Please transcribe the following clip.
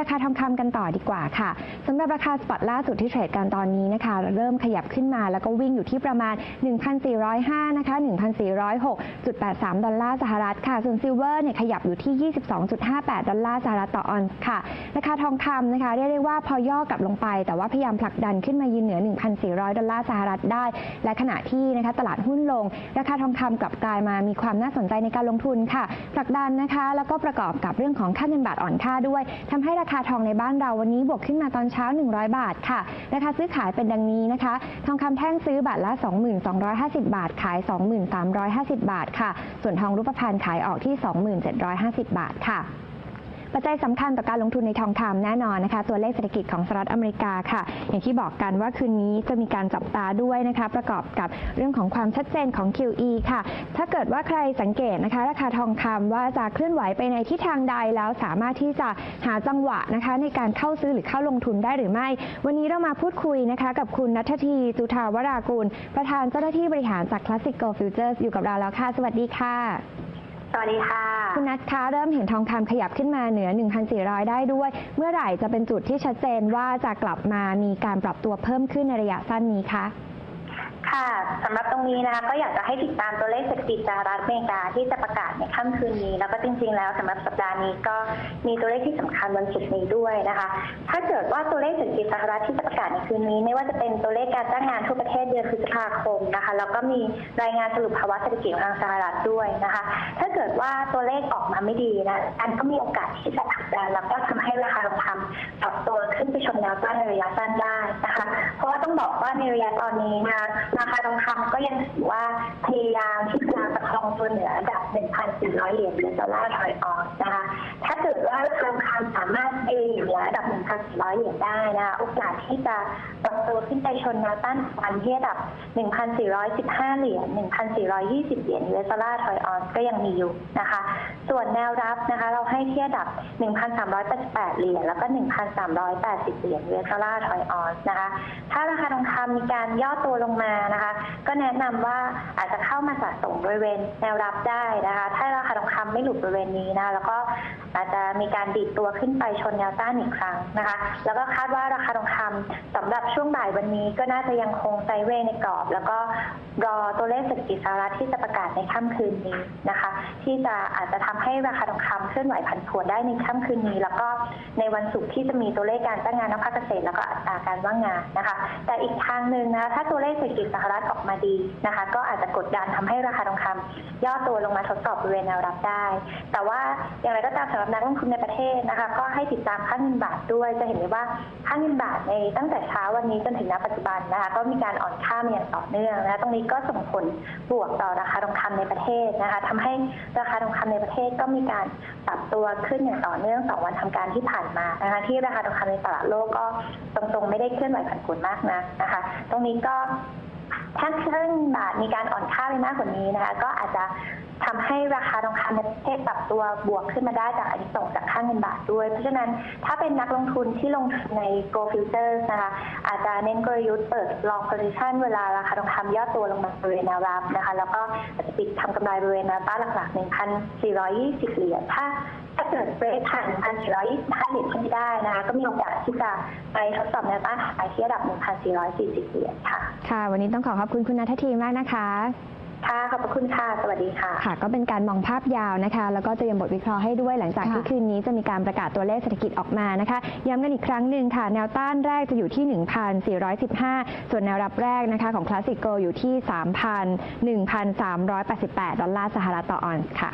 ราคาทองคำกันต่อดีกว่าค่ะสำหรับราคาสปอตล่าสุดที่เทรดกันตอนนี้นะคะ เริ่มขยับขึ้นมาแล้วก็วิ่งอยู่ที่ประมาณ 1,405 นะคะ 1,406.83 ดอลลาร์สหรัฐค่ะ ส่วนซิลเวอร์เนี่ยขยับอยู่ที่ 22.58 ดอลลาร์สหรัฐต่อออนซ์ค่ะ ราคาทองคำนะคะเรียกได้ว่าพอย่อกลับลงไป แต่ว่าพยายามผลักดันขึ้นมายืนเหนือ 1,400 ดอลลาร์สหรัฐได้ และขณะที่นะคะตลาดหุ้นลง ราคาทองคำกลับกลายมามีความน่าสนใจในการลงทุนค่ะผลักดันนะคะ แล้วก็ประกอบกับเรื่องของค่าเงินบาทอ่อนค่าด้วยทำให้ราคาทองในบ้านเราวันนี้บวกขึ้นมาตอนเช้า 100 บาทค่ะ ราคาซื้อขายเป็นดังนี้นะคะ ทองคำแท่งซื้อบาทละ 2250 บาท ขาย 2350 บาทค่ะ ส่วนทองรูปพรรณขายออกที่ 2750 บาทค่ะ ปัจจัยสำคัญต่อการลงทุนในทองคำแน่นอนนะคะ ตัวเลขเศรษฐกิจของสหรัฐอเมริกาค่ะ อย่างที่บอกกันว่าคืนนี้จะมีการจับตาด้วยนะคะ ประกอบกับเรื่องของความชัดเจนของ QE ค่ะ ถ้าเกิดว่าใครสังเกตนะคะ ราคาทองคำว่าจะเคลื่อนไหวไปในทิศทางใดแล้วสามารถที่จะหาจังหวะนะคะ ในการเข้าซื้อหรือเข้าลงทุนได้หรือไม่ วันนี้เรามาพูดคุยนะคะ กับคุณนัททีจุธาวรากุลประธานเจ้าหน้าที่บริหารจาก Classic Gold Futures อยู่กับเราแล้วค่ะ สวัสดีค่ะ สวัสดีค่ะ คุณนัทคะเริ่มเห็นทองคำขยับขึ้นมาเหนือ 1,400 ได้ด้วย เมื่อไหร่จะเป็นจุดที่ชัดเจนว่าจะกลับมามีการปรับตัวเพิ่มขึ้นในระยะสั้นนี้คะ ค่ะสำหรับตรงนี้นะคะก็อยากจะให้ติดตามตัวเลขเศรษฐกิจสหรัฐอเมริกาที่จะประกาศในค่ำคืนนี้ แล้วก็จริงๆแล้วสำหรับสัปดาห์นี้ก็มีตัวเลขที่สำคัญวันศุกร์นี้ด้วยนะคะ ถ้าเกิดว่าตัวเลขเศรษฐกิจสหรัฐที่จะประกาศในคืนนี้ ไม่ว่าจะเป็นตัวเลขการจ้างงานทั่วประเทศเดือนพฤษภาคมนะคะแล้วก็มีรายงานสรุปภาวะเศรษฐกิจของทางสหรัฐด้วยนะคะ ถ้าเกิดว่าตัวเลขออกมาไม่ดีนะอันก็มีโอกาสที่จะผลักดันแล้วก็ทำให้ราคาทองคำปรับตัวขึ้นไปชนแนวต้านในระยะสั้นได้นะคะ เพราะว่าต้องบอกว่าในระยะตอนนี้นะคะราคาทองคำก็ยังถือว่าพยายามที่จะประคองตัวเหนือระดับ 1,400 เหรียญหรือดอลลาร์ถอยออกนะคะ เออยู่เหนือระดับ 1,400 เหรียญได้นะคะโอกาสที่จะปรับตัวขึ้นไปชนแนวต้านวันที่ระดับ 1,415 เหรียญ 1,420 เหรียญหรือดอลลาร์ถอยออนก็ยังมีอยู่นะคะ ส่วนแนวรับนะคะเราให้ที่ระดับ 1,388 เหรียญแล้วก็ 1,380 เหรียญหรือดอลลาร์ถอยออนนะคะ ถ้าราคาทองคำมีการย่อตัวลงมานะคะ ก็แนะนำว่าอาจจะเข้ามาสะสมบริเวณแนวรับได้นะคะ ถ้าราคาทองคำไม่หลุดบริเวณนี้นะแล้วก็อาจจะมีการดีดตัวขึ้นไปชนแนวต้านอีกครั้งนะคะ แล้วก็คาดว่าราคาทองคำสำหรับช่วงบ่ายวันนี้ก็น่าจะยังคงไซเวในกรอบ แล้วก็รอตัวเลขเศรษฐกิจสหรัฐที่จะประกาศในค่ำคืนนี้นะคะ ที่จะอาจจะทำให้ราคาทองคำเคลื่อนไหวผันผวนได้ในค่ำคืนนี้ แล้วก็ในวันศุกร์ที่จะมีตัวเลขการจ้างงานนอกภาคเกษตร แล้วก็อัตราการว่างงานนะคะ แต่อีกทางหนึ่งนะคะถ้าตัวเลขเศรษฐกิจสหรัฐออกมาดีนะคะ ก็อาจจะกดดันทำให้ราคาทองคำย่อตัวลงมาทดสอบบริเวณแนวรับได้ แต่ว่าอย่างไรก็ตามสำหรับนักลงทุนในประเทศนะคะ ก็ให้ติดตามค่าเงินบาทด้วย จะเห็นได้ว่าค่าเงินบาทในตั้งแต่เช้าวันนี้จนถึงณปัจจุบันนะคะ ก็มีการอ่อนค่ามาอย่างต่อเนื่องนะคะตรงนี้ก็ส่งผลบวกต่อราคาทองคำในประเทศนะคะทำให้ราคาทองคำในประเทศก็มีการปรับตัวขึ้นอย่างต่อเนื่องสองวันทำการที่ผ่านมานะคะที่ราคาทองคำในตลาดโลกก็ตรงๆ ไม่ได้เคลื่อนไหวผันผวนมากนะนะคะ ตรงนี้ก็ ถ้าเครื่องบาทมีการอ่อนค่าไปมากกว่านี้นะคะ ก็อาจจะทำให้ราคาทองคำในประเทศปรับตัวบวกขึ้นมาได้จากอันนี้ส่งจากค่าเงินบาทด้วย เพราะฉะนั้นถ้าเป็นนักลงทุนที่ลงทุนใน Go Futures นะคะอาจจะเน้นกลยุทธ์เปิด long position เวลาราคาทองคำย่อตัวลงมาบริเวณแนวรับนะคะ แล้วก็อาจจะปิดทำกำไรบริเวณแนวต้านหลักๆ1,420 เหรียญถ้า เกิดเบรกผ่าน1,425เหรียญขึ้นไปได้นะคะก็มีโอกาสที่จะไปทดสอบแนวต้านขายที่ระดับ 1,440เหรียญค่ะ ค่ะ วันนี้ต้องขอขอบคุณคุณนัททีมากนะคะ ค่ะ ขอบพระคุณค่ะ สวัสดีค่ะ ค่ะ ก็เป็นการมองภาพยาวนะคะ แล้วก็เตรียมบทวิเคราะห์ให้ด้วยหลังจากค่ะที่คืนนี้จะมีการประกาศตัวเลขเศรษฐกิจออกมานะคะ ย้ำกันอีกครั้งหนึ่งค่ะ แนวต้านแรกจะอยู่ที่ 1,415 ส่วนแนวรับแรกนะคะของคลาสสิกโกอยู่ที่ 3,000 1,388 ดอลลาร์สหรัฐต่อออนซ์ค่ะ